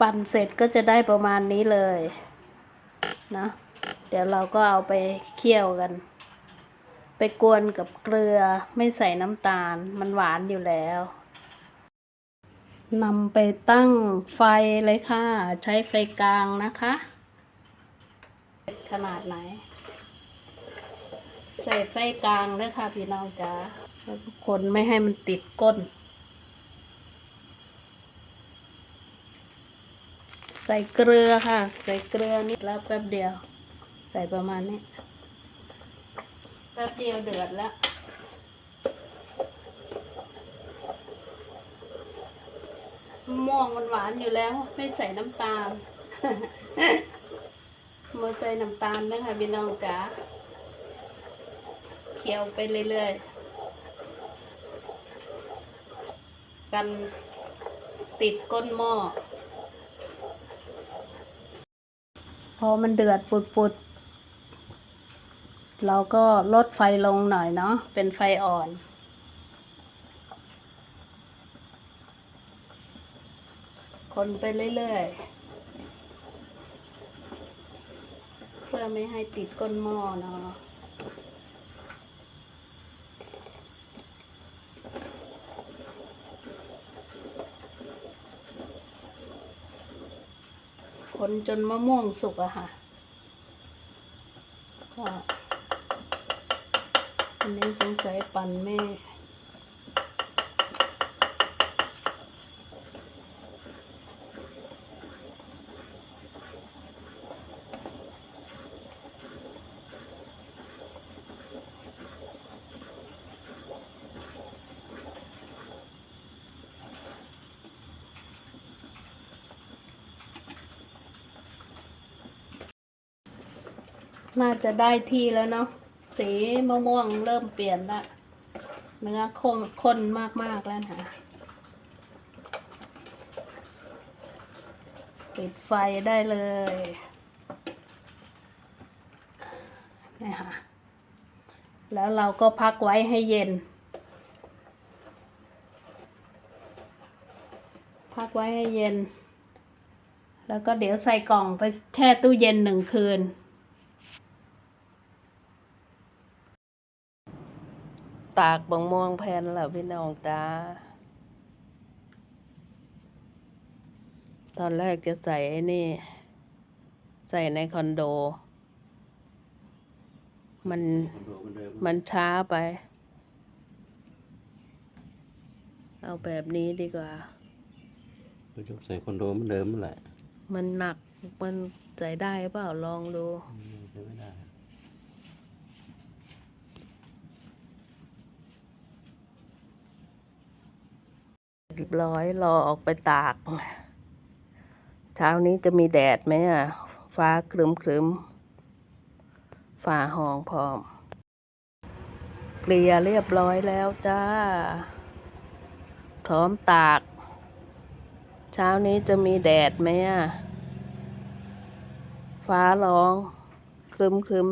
ปั่นเสร็จก็จะได้ประมาณนี้เลยนะเดี๋ยวเราก็เอาไปเคี่ยวกัน ไปกวนกับเกลือไม่ใส่น้ำตาลมันหวานอยู่แล้วนำไปตั้งไฟเลยค่ะ ใช้ไฟกลางนะคะ ขนาดไหน ใส่ไฟกลางเลยค่ะพี่น้องจ๋าแล้วทุกคนไม่ให้มันติดก้น ใส่เกลือค่ะ ใส่เกลือนิดแล้วแป๊บเดียว ใส่ประมาณนี้แป๊บเดียวเดือดแล้วม่วงมันหวานอยู่แล้ว ไม่ใส่น้ำตาลมาใส่น้ำตาลนะคะพี่น้องจ๋าเคี่ยวไปเรื่อยๆ กันติดก้นหม้อ พอมันเดือดปุดๆ เราก็ลดไฟลงหน่อยเนาะ เป็นไฟอ่อน คนไปเรื่อยๆ เพื่อไม่ให้ติดก้นหม้อเนาะ นจนมะม่วงสุกอะค่ะก็อันนี้สงสัยปั่นแม่ น่าจะได้ที่แล้วเนาะสีมะม่วงเริ่มเปลี่ยนละเนื้อข้นข้นมาก ๆ แล้วนะปิดไฟได้เลยนี่ค่ะแล้วเราก็พักไว้ให้เย็น พักไว้ให้เย็น แล้วก็เดี๋ยวใส่กล่องไปแช่ตู้เย็นหนึ่งคืน ตากบงม่วงแผ่นแล้วพี่น้องจ้า ตอนแรกจะใส่ไอ้นี่ ใส่ในคอนโด มันคอนโดเหมือนเดิมมันช้าไป เอาแบบนี้ดีกว่าเราจะใส่คอนโดเหมือนเดิมนั่นแหละมันหนักมันใส่ได้เปล่าลองดูอืมใช้ไม่ได้ เรียบร้อยรอออกไปตาก เช้านี้จะมีแดดไหมอะ ฟ้าครึมครึมๆฟ้าห้องพร้อม เกลี่ยเรียบร้อยแล้วจ้า พร้อมตาก เช้านี้จะมีแดดไหมอะ ฟ้าร้องครึมครึม